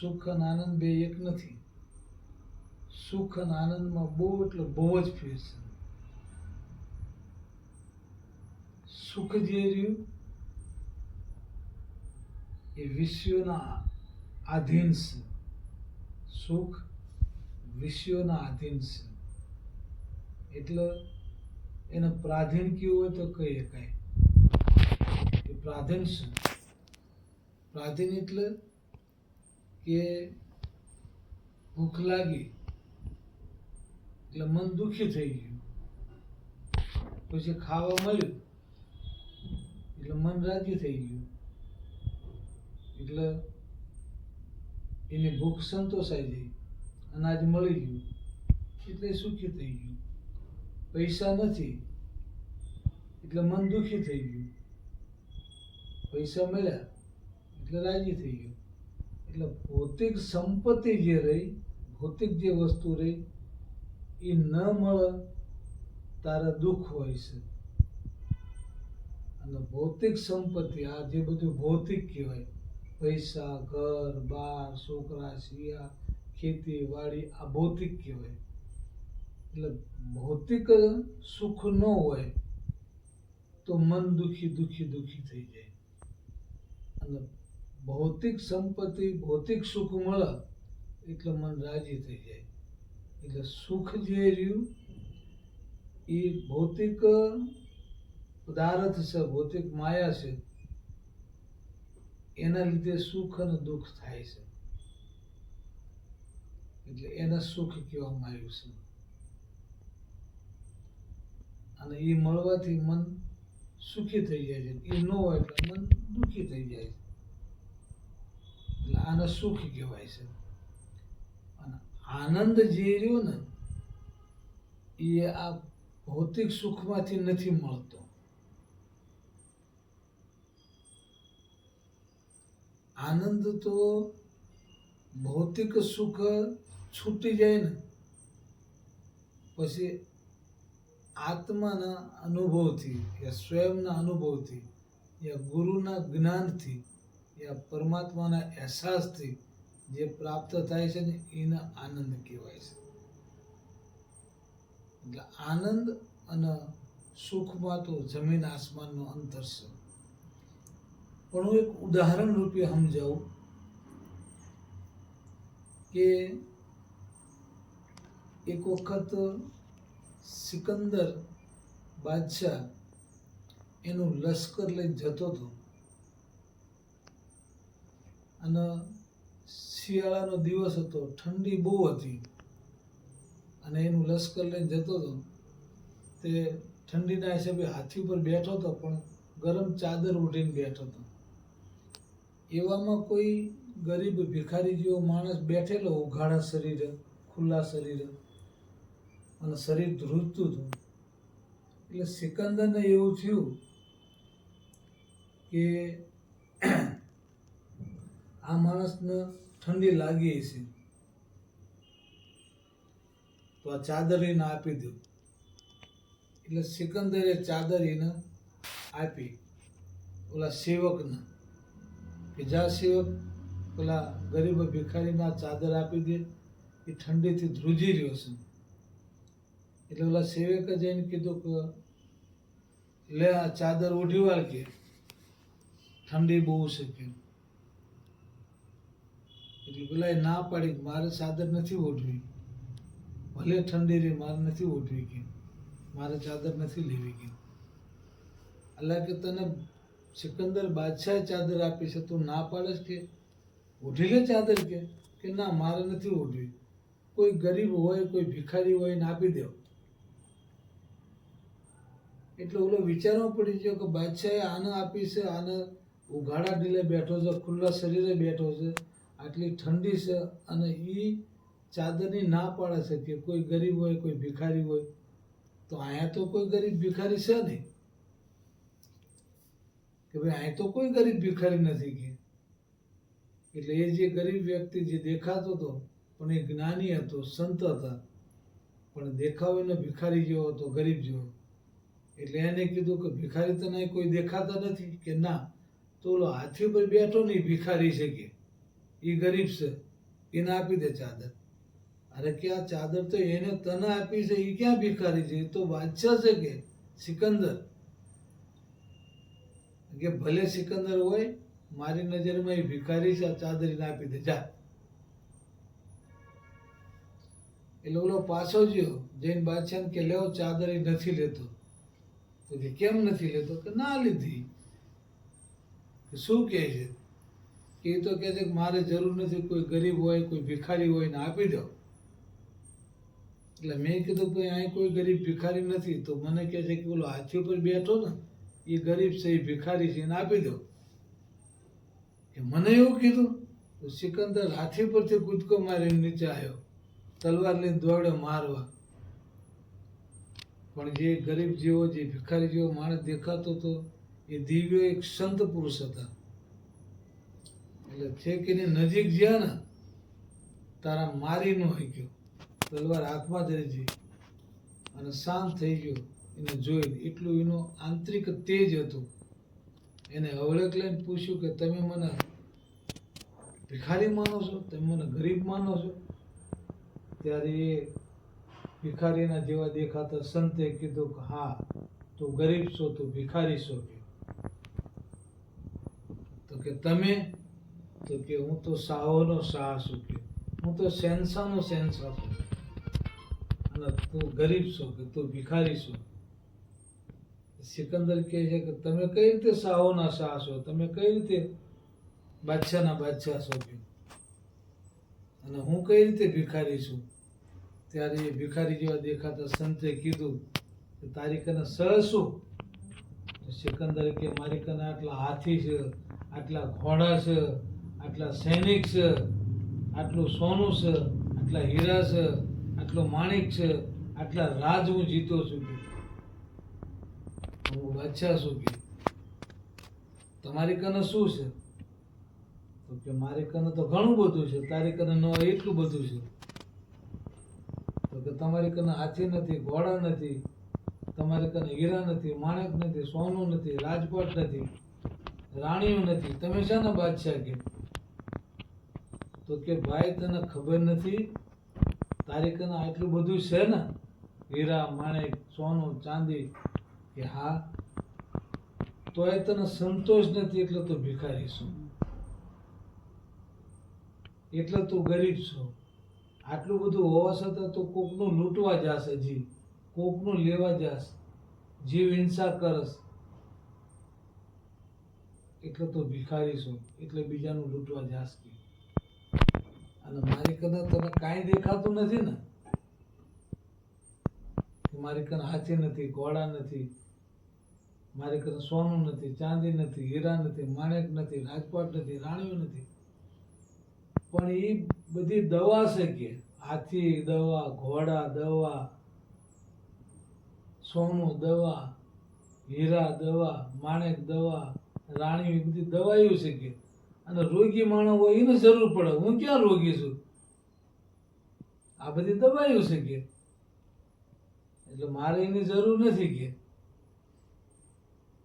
સુખ અને આનંદ બે એક નથી. સુખ અને આનંદમાં બહુ એટલે બહુ જ ફેર છે. સુખ જે રહ્યું, એ વિષયોના આધીન છે. સુખ વિષયોના આધીન છે. એટલે એને પ્રાધીન કેવું હોય તો કહી શકાય. એ પ્રાધીન છે. પ્રાધીન એટલે કે ભૂખ લાગી, એટલે મન દુઃખી થઈ ગયું. પછી ખાવા મળ્યું, એટલે મન રાજી થઈ ગયું. એટલે એની ભૂખ સંતોષાઈ ગઈ, અનાજ મળી ગયું, એટલે સુખી થઈ ગયું. પૈસા નથી, એટલે મન દુખી થઈ ગયું. પૈસા મળ્યા, એટલે રાજી થઈ ગયું. એટલે ભૌતિક સંપત્તિ જે રહી, ભૌતિક જે વસ્તુ રહી, એ ન મળે, તારે દુઃખ હોય છે. અને ભૌતિક સંપત્તિ, આ જે બધું ભૌતિક કહેવાય, પૈસા, ઘર, બાર, છોકરા, શિયા, ખેતી, વાડી, આ ભૌતિક કહેવાય. એટલે ભૌતિક સુખ ન હોય, તો મન દુઃખી દુઃખી, દુખી થઈ જાય. અને ભૌતિક સંપત્તિ, ભૌતિક સુખ મળે, એટલે મન રાજી થઈ જાય. એટલે સુખ જે રહ્યું, એ ભૌતિક પદાર્થ છે, ભૌતિક માયા છે, એના લીધે સુખ અને દુઃખ થાય છે. એટલે એને સુખ કહેવામાં આવ્યું છે. અને એ મળવાથી મન સુખી થઈ જાય છે. એ ન હોય એટલે મન દુઃખી થઈ જાય છે. એટલે આને સુખ કહેવાય છે. અને આનંદ જે રહ્યો ને, એ આ ભૌતિક સુખમાંથી નથી મળતો. આનંદ તો ભૌતિક સુખ છૂટી જાય ને, પછી આત્માના અનુભવથી, યા સ્વયંના અનુભવથી, યા ગુરુના જ્ઞાનથી યા પરમાત્માના અહેસાસથી જે પ્રાપ્ત થાય છે ને, એને આનંદ કહેવાય છે. એટલે આનંદ અને સુખમાં તો જમીન આસમાનનો અંતર છે. પણ હું એક ઉદાહરણ રૂપે સમજાવું કે એક વખત સિકંદર બાદશાહ એનું લશ્કર લઈને જતો હતો. અને શિયાળાનો દિવસ હતો, ઠંડી બહુ હતી. અને એનું લશ્કર લઈને જતો હતો. તે ઠંડીના હિસાબે હાથી ઉપર બેઠો હતો, પણ ગરમ ચાદર ઓઢીને બેઠો હતો. એવામાં કોઈ ગરીબ ભિખારી જેવો માણસ બેઠેલો, ઉઘાડા શરીરે, ખુલ્લા શરીરે, અને શરીર ધ્રુજતું હતું. એટલે સિકંદરને એવું થયું કે આ માણસને ઠંડી લાગી છે તો આ ચાદર એને આપી દઉં એટલે સિકંદરે ચાદર એને આપી. ઓલા સેવકને કે જા સેવક પેલા ગરીબ ભિખારીના ચાદર આપી દે. એ ઠંડીથી ધ્રુજી રહ્યો છે. એટલે ઓલા સેવકે જઈને કીધું કે, લે આ ચાદર ઓઢી વાળ કે, ઠંડી બહુ છે કે. એટલે પેલા એ ના પાડી મારે ચાદર નથી ઓઢવી. ભલે ઠંડી રહી, મારે નથી ઓઢવી કે. મારે ચાદર નથી લેવી કે. અલ્લા કે તને સિકંદર બાદશાહે ચાદર આપી છે, તું ના પાડે કે? ઓઢી લે ચાદર કે? કે ના, મારે નથી ઓઢવી. કોઈ ગરીબ હોય, કોઈ ભિખારી હોય ને આપી દેવ એટલે ઓલો વિચારવા પડી ગયો કે બાદશાહે આને આપી છે, આને ઉઘાડા ઢીલે બેઠો છે, ખુલ્લા શરીરે બેઠો છે. આટલી ઠંડી છે અને એ ચાદરની ના પાડે છે કે કોઈ ગરીબ હોય, કોઈ ભિખારી હોય, તો અહીંયા તો કોઈ ગરીબ ભિખારી છે નહીં. કે ભાઈ, અહીંયા તો કોઈ ગરીબ ભિખારી નથી કે. એટલે એ જે ગરીબ વ્યક્તિ જે દેખાતો હતો, પણ એ જ્ઞાની હતો, સંત હતા, પણ દેખાવ એનો ભિખારી જેવો હતો, ગરીબ જેવો. એટલે એને કીધું કે ભિખારી તને કોઈ દેખાતા નથી કે ના? તો ઓલો હાથી પર બેઠો ને ભિખારી છે કે. એ ગરીબ છે. એને આપી દે ચાદર. અરે કે આ ચાદર તો એને તને આપી છે એ ક્યાં ભિખારી છે? એ તો બાદશાહ છે કે સિકંદર. કે ભલે સિકંદર હોય, મારી નજરમાં એ ભિખારી છે, આ ચાદર એને આપી દે. જા. એટલે ઓલો પાછો ગયો જૈન બાદશાહ કે લેવો ચાદર એ નથી લેતો. તો કે, કેમ નથી લેતો? કે, ના લીધી. કે શું કહે છે? કે એ તો કહે છે કે મારે જરૂર નથી, કોઈ ગરીબ હોય, કોઈ ભિખારી હોય ને આપી દો. એટલે મેં કીધું કે અહીં કોઈ ગરીબ ભિખારી નથી, તો મને કહે છે કે બોલો હાથી ઉપર બેઠો ને, એ ગરીબ છે, એ ભિખારી છે, એને આપી દો. કે મને એવું કીધું, તો સિકંદર હાથી પરથી કૂદકો મારીને નીચે આવ્યો. તલવાર લઈને દોડ્યો મારવા. પણ જે ગરીબ જેવો, જે ભિખારી જેવો માણસ દેખાતો હતો એ દિવ્ય એક સંત પુરુષ હતા. એટલે છેક એની નજીક જ્યાં ને, તારા મારી ન ગયો. તલવાર હાથમાં ધરી જઈ. અને શાંત થઈ ગયો. એને જોઈને એટલું એનો આંતરિક તેજ હતું. એને હવળક લઈને પૂછ્યું કે, તમે મને ભિખારી માનો છો? તમે મને ગરીબ માનો છો? ત્યારે એ ભિખારીના જેવા દેખાતા સંતે કીધું કે, હા, તું ગરીબ છો, તું ભિખારી છો. તો કે, તમે તો કે હું તો સાહોનો શાહ છું કે હું તો શહેનશાહનો શહેનશાહ છું અને તું ગરીબ છો કે તું ભિખારી છો? સિકંદર કહે છે કે તમે કઈ રીતે સાહોના શાહ છો તમે કઈ રીતે બાદશાહના બાદશાહ છો? કે અને હું કઈ રીતે ભિખારી છું? ત્યારે એ ભિખારી જેવા દેખાતા સંતે કીધું કે તારી કને સ શું? સિકંદર કે મારી કને આટલા હાથી છે, આટલા ઘોડા છે આટલા સૈનિક છે, આટલું સોનું છે, આટલા હીરા છે, આટલો માણિક છે, આટલા રાજ હું જીતો છું કે? હું બાદશાહ છું કે? તમારી કને શું છે? તો કે મારી કને તો ઘણું બધું છે, તારી કને ન એટલું બધું છે. તો કે તમારી કને હાથી નથી, ઘોડા નથી, તમારી કને હીરા નથી, માણેક નથી, સોનું નથી, રાજકોટ નથી, રાણીઓ નથી. તમે શાના બાદશાહ કે? તો કે ભાઈ, તને ખબર નથી તારી આટલું બધું છે ને? હીરા, માણેક, સોનું, ચાંદી, કે હા? તોય તને સંતોષ નથી, એટલે તો ભિખારી છું. એટલે તું ગરીબ છો. આટલું બધું હોવા છતાં તો કોકનું લૂંટવા જાસ હજી કોકનું લેવા જાસ જીવ હિંસા કરસ એટલે તો ભિખારી છું. એટલે બીજાનું લૂંટવા જાસ કે. અને મારી કદાચ તને કાંઈ દેખાતું નથી ને મારી કને હાથી નથી ઘોડા નથી, મારી કને સોનું નથી, ચાંદી નથી, હીરા નથી, માણેક નથી, રાજપાટ નથી, રાણીઓ નથી. પણ એ બધી દવા છે કે, હાથી, દવા, ઘોડા, દવા, સોનું દવા, હીરા દવા, માણેક દવા રાણી બધી દવાઈઓ છે કે. અને રોગી માણસ હોય એને જરૂર પડે. હું ક્યાં રોગી છું? આ બધી દવાઈઓ છે કે. એટલે મારે એની જરૂર નથી કે.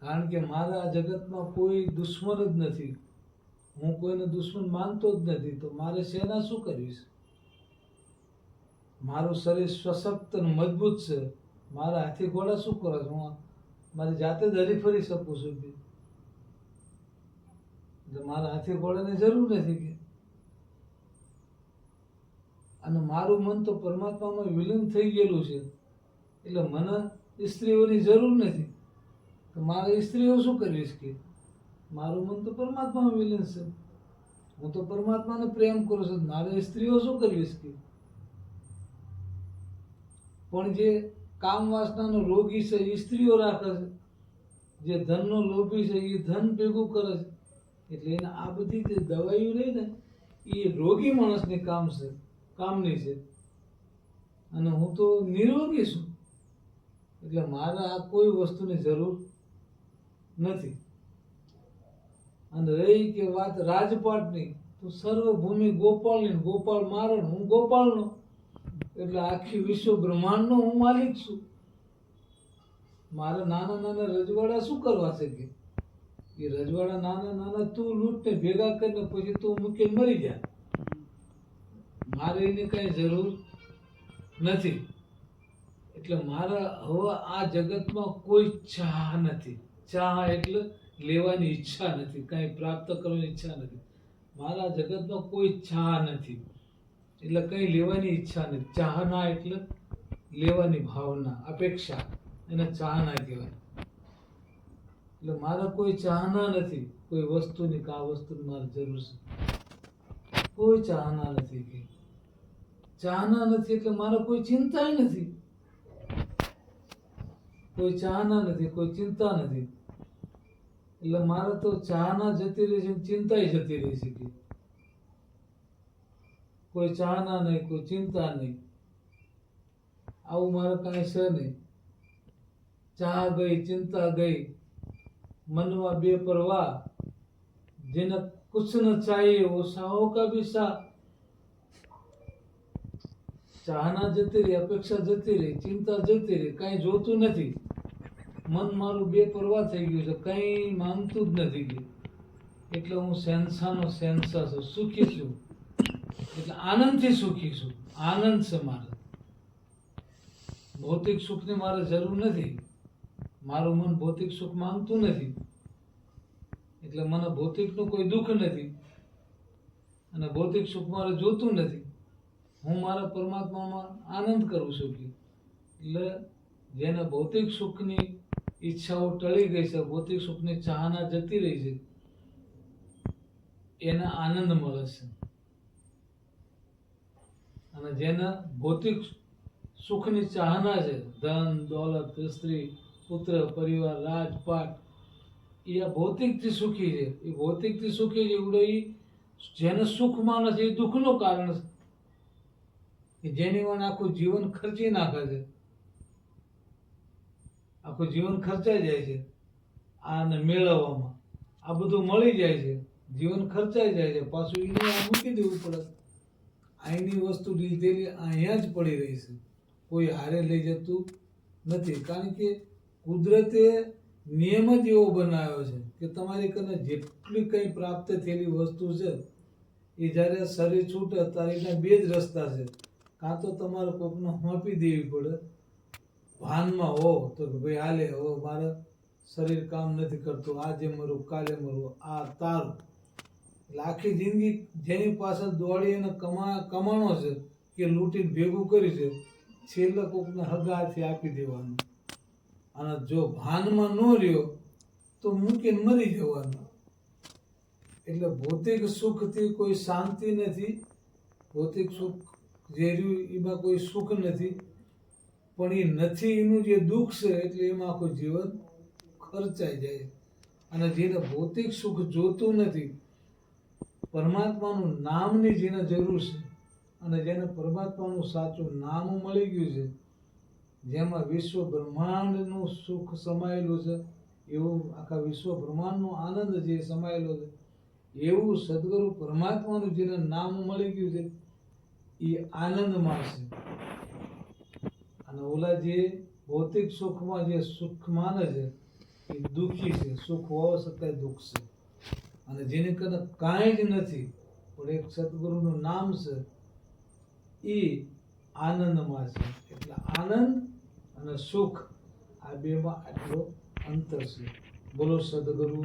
કારણ કે મારા જગતમાં કોઈ દુશ્મન જ નથી. હું કોઈને દુશ્મન માનતો જ નથી. તો મારે સેના શું કરવી છે? મારું શરીર સશક્ત અને મજબૂત છે. મારા હાથી ઘોડા શું કરે છે? હું મારી જાતે જ હરીફરી શકું છું મારા હાથે ગોળાની જરૂર નથી કે. અને મારું મન તો પરમાત્મામાં વિલીન થઈ ગયેલું છે. એટલે મને સ્ત્રીઓની જરૂર નથી. તો મારે સ્ત્રીઓ શું કરવી કે? મારું મન તો પરમાત્મામાં વિલીન છે. હું તો પરમાત્માને પ્રેમ કરું છું. મારે સ્ત્રીઓ શું કરવી કે? પણ જે કામ વાસનાનો રોગી છે એ સ્ત્રીઓ રાખે છે. જે ધનનો લોભી છે એ ધન ભેગું કરે છે. એટલે એને આ બધી જે દવાઈઓ રહી ને, એ રોગી માણસની કામ છે, કામની છે. અને હું તો નિરોગી છું. એટલે મારે આ કોઈ વસ્તુની જરૂર નથી. અને રહી કે વાત રાજપાટની, તો સર્વભૂમિ ગોપાલની ગોપાલ મારો હું ગોપાલનો. એટલે આખી વિશ્વ બ્રહ્માંડનો હું માલિક છું. મારે નાના નાના રજવાડા શું કરવા છે કે એ રજવાડા નાના નાના તું લૂંટને ભેગા કરીને પછી તું મૂકે મરી જા. મારે એની કાંઈ જરૂર નથી. એટલે મારા હવે આ જગતમાં કોઈ ચાહ નથી. ચાહ એટલે લેવાની ઈચ્છા નથી. કાંઈ પ્રાપ્ત કરવાની ઈચ્છા નથી. મારા જગતમાં કોઈ ચાહ નથી. એટલે કંઈ લેવાની ઈચ્છા નથી. ચાહના એટલે લેવાની ભાવના, અપેક્ષા. એને ચાહના કહેવાય. એટલે મારા કોઈ ચાહના નથી કોઈ વસ્તુની કે આ વસ્તુની મારે જરૂર છે. કોઈ ચાહના નથી કે. ચાહના નથી એટલે મારે કોઈ ચિંતા નથી. કોઈ ચાહના નથી, કોઈ ચિંતા નથી. એટલે મારે તો ચાહના જતી રહી છે ચિંતા જતી રહી છે કે. કોઈ ચાહના નહીં, કોઈ ચિંતા નહીં. આવું મારે કાંઈ છે નહીં. ચાહ ગઈ, ચિંતા ગઈ. મનમાં બે પરવા જેના કુછ ન ચાહીએ ઓસાઓ કા સા ચાહના જતી રહી અપેક્ષા જતી રહી ચિંતા જતી રહી કાંઈ જોતું નથી મન મારું બે પરવા થઈ ગયું છે, કંઈ માનતું જ નથી એટલે હું સેન્સાનો સેન્સા છું, સુખી છું. એટલે આનંદથી સુખી છું, આનંદ છે મારે. ભૌતિક સુખની મારે જરૂર નથી. મારું મન ભૌતિક સુખ માંગતું નથી. એટલે મને ભૌતિકનું કોઈ દુઃખ નથી. અને ભૌતિક સુખ મારે જોતું નથી. હું મારા પરમાત્મામાં આનંદ કરું છું એટલે જેને ભૌતિક સુખની ઈચ્છાઓ ટળી ગઈ છે, ભૌતિક સુખની ચાહના જતી રહી છે, એને આનંદ મળે છે. અને જેને ભૌતિક સુખની ચાહના છે, ધન, દોલત, સ્ત્રી પુત્ર, પરિવાર, રાજપાટ, એ આ ભૌતિકથી સુખી છે. એ ભૌતિકથી સુખી છે, એવડો એ જેને સુખ માને છે એ દુઃખનું કારણ છે. કે જેની પણ આખું જીવન ખર્ચી નાખે છે. આખું જીવન ખર્ચાઈ જાય છે. આને મેળવવામાં. આ બધું મળી જાય છે. જીવન ખર્ચાઈ જાય છે. પાછું એને મૂકી દેવું પડે. અહીંની વસ્તુ લીધેલી અહીંયા જ પડી રહી છે. કોઈ હારે લઈ જતું નથી. કારણ કે કુદરતે નિયમ જ એવો બનાવ્યો છે કે તમારી કને જેટલી કંઈ પ્રાપ્ત થયેલી વસ્તુ છે, એ જ્યારે શરીર છૂટે ત્યારે એના બે જ રસ્તા છે. કાં તો તમારે કોકને હોંપી દેવી પડે, ભાનમાં હો તો કે ભાઈ હાલે, હો મારે શરીર કામ નથી કરતું, આજે મરું, કાલે મરું, આ તારું. એટલે આખી જિંદગી જેની પાછળ દોડી અને કમા, કમાણો છે કે લૂંટીને ભેગું કરી છે, છેલ્લે કોકને હગાથી આપી દેવાનું. અને જો ભાનમાં ન રહ્યો, તો મૂકીને મરી જવાનું. એટલે ભૌતિક સુખથી કોઈ શાંતિ નથી. ભૌતિક સુખ જે રહ્યું, એમાં કોઈ સુખ નથી. પણ એ નથી, એનું જે દુઃખ છે, એટલે એમાં આખું જીવન ખર્ચાઈ જાય. અને જેને ભૌતિક સુખ જોતું નથી, પરમાત્માનું નામની જેને જરૂર છે, અને જેને પરમાત્માનું સાચું નામ મળી ગયું છે જેમાં વિશ્વ બ્રહ્માંડનું સુખ સમાયેલું છે. એવું આખા વિશ્વ બ્રહ્માંડનો આનંદ જે સમાયેલો છે. એવું સદગુરુ પરમાત્માનું જેને નામ મળી ગયું છે, એ આનંદમાં છે. અને ઓલા જે ભૌતિક સુખમાં જે સુખ માને છે, એ દુઃખી છે. સુખ હોવા છતાંય દુઃખ છે. અને જેને કદાચ કાંઈ જ નથી, પણ એક સદગુરુનું નામ છે, એ આનંદમાં છે. એટલે આનંદ અને સુખ આ બેમાં આટલો અંતર છે. બોલો સદગુરુ.